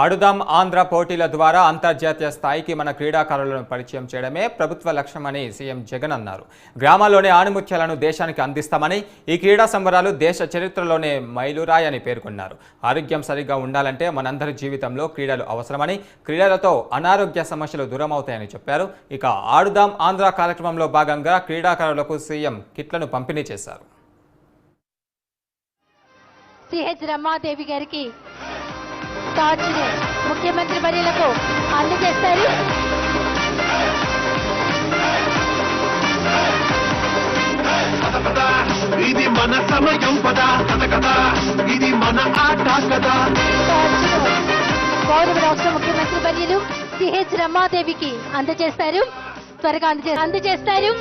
ఆడుదాం ఆంధ్ర పోటీల ద్వారా అంతర్జాతీయ స్థాయికి మన క్రీడాకారులను పరిచయం చేయడమే ప్రభుత్వ లక్ష్యమని సీఎం జగన్ అన్నారు. గ్రామాల్లోనే ఆణిముత్యాలను దేశానికి అందిస్తామని ఈ క్రీడా సంబరాలు దేశ చరిత్రలోనే మైలురాయని పేర్కొన్నారు. ఆరోగ్యం సరిగ్గా ఉండాలంటే మనందరి జీవితంలో క్రీడలు అవసరమని క్రీడలతో అనారోగ్య సమస్యలు దూరమవుతాయని చెప్పారు. ఇక ఆడుదాం ఆంధ్ర కార్యక్రమంలో భాగంగా క్రీడాకారులకు సీఎం కిట్లను పంపిణీ చేశారు. సిహెచ్ రమాదేవి గారికి టార్చ్ని ముఖ్యమంత్రి వర్యులకు అందజేస్తారు. ఇది మన సమయం పద కథ ఇది మన ఆట కదా గౌరవ రాష్ట్ర ముఖ్యమంత్రి వర్యులు సిహెచ్ రమాదేవికి అందజేస్తారు. త్వరగా అందజే అందజేస్తారు.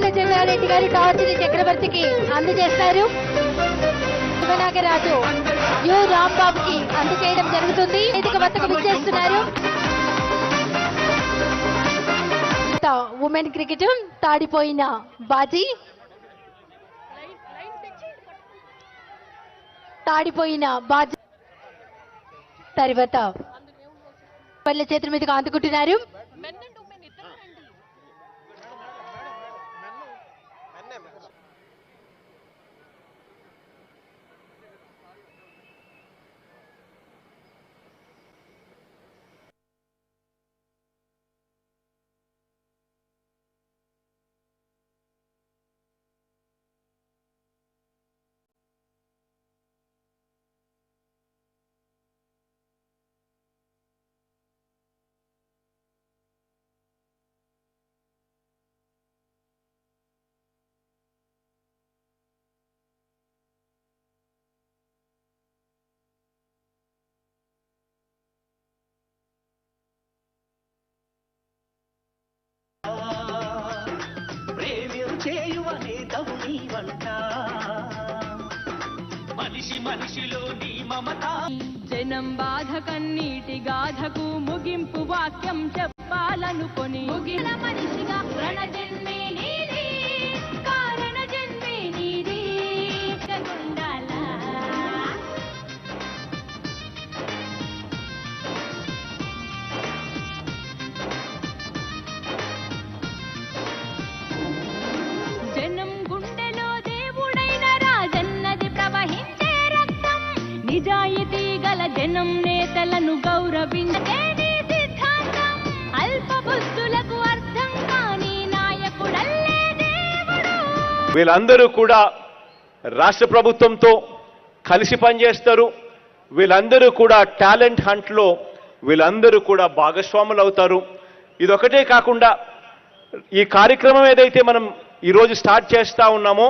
పూర్ణచంద్రారెడ్డి గారు టార్చిని చక్రవర్తికి అందజేస్తారు. శివనాగరాజు యు రాంబాబుకి అందజేయడం జరుగుతుంది. వేదిక వద్దకు విచ్చేస్తున్నారు. ఉమెన్ క్రికెట్ తాడిపోయిన బాజీ తాడిపోయిన బాజీ తర్వాత పళ్ళ చేతుల మీదుగా అందుకుంటున్నారు. మనిషి మనిషిలోని మమత. జనం బాధ కన్నీటి గాధకు ముగింపు వాక్యం చెప్పాలనుకొని ముగిన మనిషిగా ప్రణజన్మే జనం నేతలను గౌరవించే సిద్ధాంతం. అల్ప బుద్ధులకు అర్థం కాని నాయకుడల్లే దేవుడు. వీళ్ళందరూ కూడా రాష్ట్ర ప్రభుత్వంతో కలిసి పనిచేస్తారు. వీళ్ళందరూ కూడా టాలెంట్ హంట్లో వీళ్ళందరూ కూడా భాగస్వాములు అవుతారు. ఇదొకటే కాకుండా ఈ కార్యక్రమం ఏదైతే మనం ఈరోజు స్టార్ట్ చేస్తా ఉన్నామో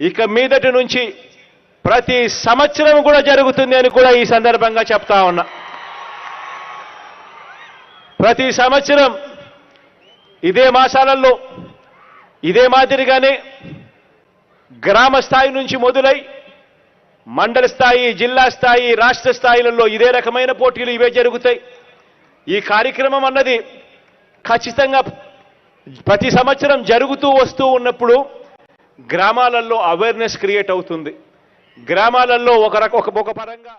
ఇక మీదటి నుంచి ప్రతి సంవత్సరం కూడా జరుగుతుంది అని కూడా ఈ సందర్భంగా చెప్తా ఉన్నా. ప్రతి సంవత్సరం ఇదే మాసాలలో ఇదే మాదిరిగానే గ్రామ స్థాయి నుంచి మొదలై మండల స్థాయి జిల్లా స్థాయి రాష్ట్ర స్థాయిలలో ఇదే రకమైన పోటీలు ఇవే జరుగుతాయి. ఈ కార్యక్రమం అన్నది ఖచ్చితంగా ప్రతి సంవత్సరం జరుగుతూ వస్తూ ఉన్నప్పుడు గ్రామాలలో అవేర్నెస్ క్రియేట్ అవుతుంది. గ్రామాలలో ఒక రక ఒక పరంగా